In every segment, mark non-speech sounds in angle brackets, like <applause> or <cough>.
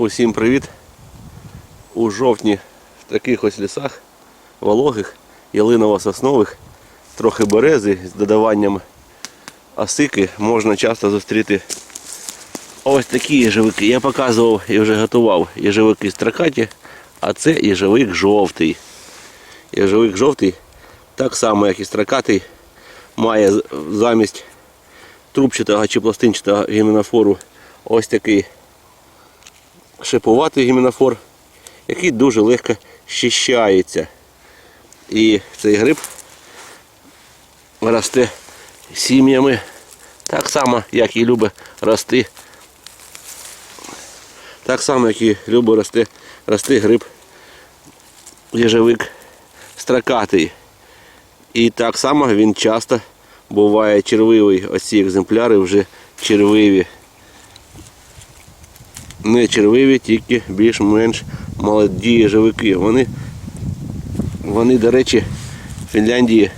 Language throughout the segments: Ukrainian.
Усім привіт! У жовтні в таких ось лісах вологих, ялиново-соснових, трохи берези з додаванням осики можна часто зустріти ось такі їжевики. Я показував і вже готував їжевики строкаті, а це їжевик жовтий. Їжевик жовтий, так само як і строкатий, має замість трубчатого чи пластинчатого гіменофору ось такий шипуватий гіменофор, який дуже легко щищається. І цей гриб росте сім'ями так само, як і любить рости. Так само, як і любить рости, рости гриб їжевик строкатий. І так само він часто буває червивий. Оці екземпляри вже червиві. Не червиві, тільки більш-менш молоді їжевики. Вони, вони, до речі, в Фінляндії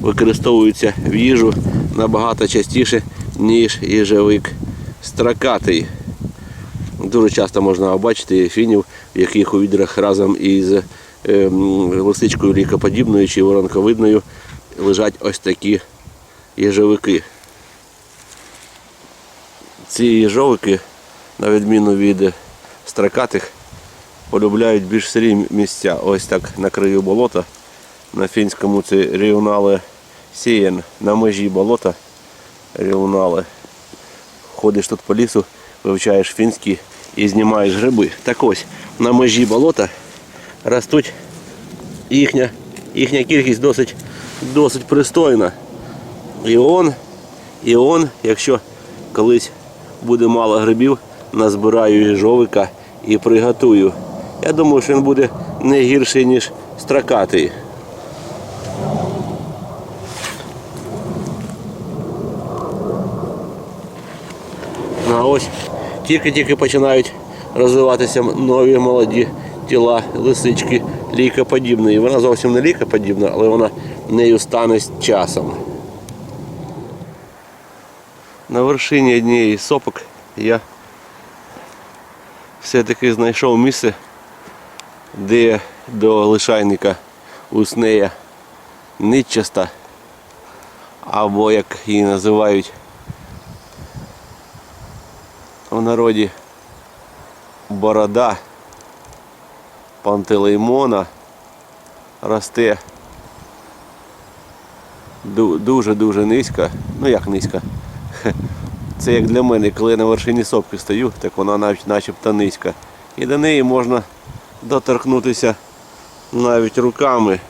використовуються в їжу набагато частіше, ніж їжевик строкатий. Дуже часто можна бачити фінів, в яких у відрах разом із ем, лисичкою лікоподібною чи воронковидною лежать ось такі їжовики. Ці їжовики, на відміну від строкатих, полюбляють більш сирі місця. Ось так на краю болота. На фінському це ріунале сієн, на межі болота ріунале. Ходиш тут по лісу, вивчаєш фінський і знімаєш гриби. Так ось, на межі болота ростуть їхня, їхня кількість досить, досить пристойна. І он, і он, якщо колись буде мало грибів, назбираю їжовика і приготую. Я думаю, що він буде не гірший, ніж строкатий. Ну а ось тільки-тільки починають розвиватися нові молоді тіла лисички лікоподібної. Вона зовсім не лікоподібна, але вона нею стане з часом. На вершині однієї сопок я все-таки знайшов місце, де до лишайника уснея нитчаста, або як її називають в народі борода пантелеймона росте дуже-дуже низько. Ну як низько. <laughs> Це як для мене, коли я на вершині сопки стою, так вона навіть начебто низька. І до неї можна доторкнутися навіть руками.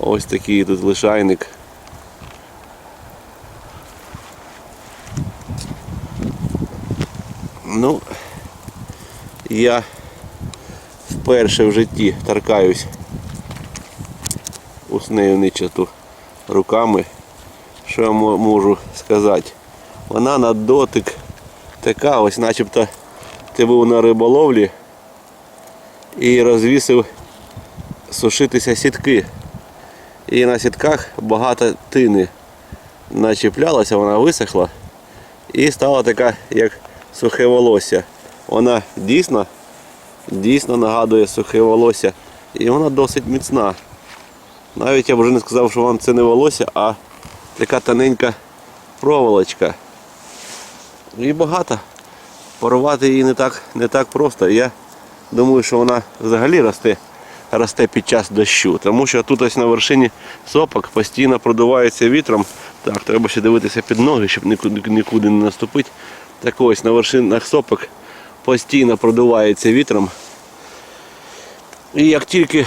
Ось такий тут лишайник. Ну, я вперше в житті торкаюсь уснею ничату руками. Що я можу сказати? Вона на дотик така, ось начебто ти був на риболовлі і розвісив сушитися сітки. І на сітках багато тини начіплялася, вона висохла і стала така, як сухе волосся. Вона дійсно, дійсно нагадує сухе волосся. І вона досить міцна. Навіть я б вже не сказав, що вам це не волосся, а така тоненька проволочка. І багато. Порвати її не так, не так просто. Я думаю, що вона взагалі росте, росте під час дощу. Тому що тут ось на вершині сопок постійно продувається вітром. Так, треба ще дивитися під ноги, щоб нікуди, не наступити. Так ось на вершинах сопок постійно продувається вітром. І як тільки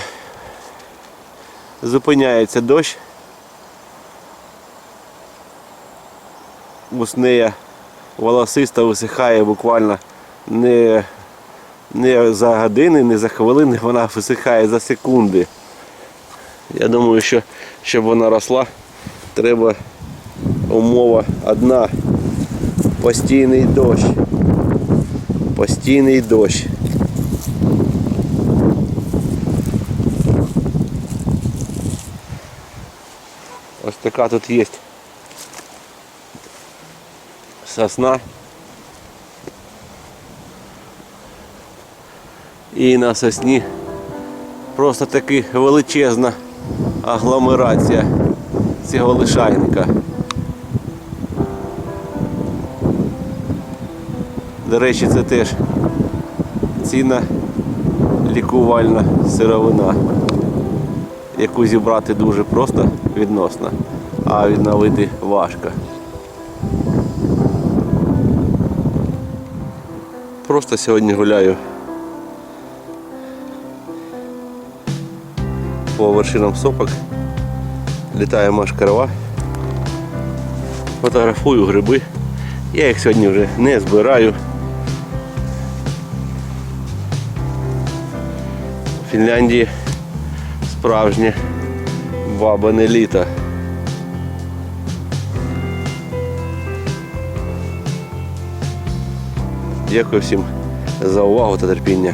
зупиняється дощ, уснея волосиста висихає буквально не, не за години, не за хвилини, вона висихає за секунди. Я думаю, що щоб вона росла, треба умова одна. Постійний дощ. Постійний дощ. Ось така тут є сосна. І на сосні просто таки величезна агломерація цього лишайника. До речі, це теж цінна лікувальна сировина, яку зібрати дуже просто відносно, а відновити важко. Просто сьогодні гуляю по вершинам сопок, літає машкарова, фотографую гриби. Я їх сьогодні вже не збираю. В Фінляндії справжнє бабине літо. Дякую всім за увагу та терпіння.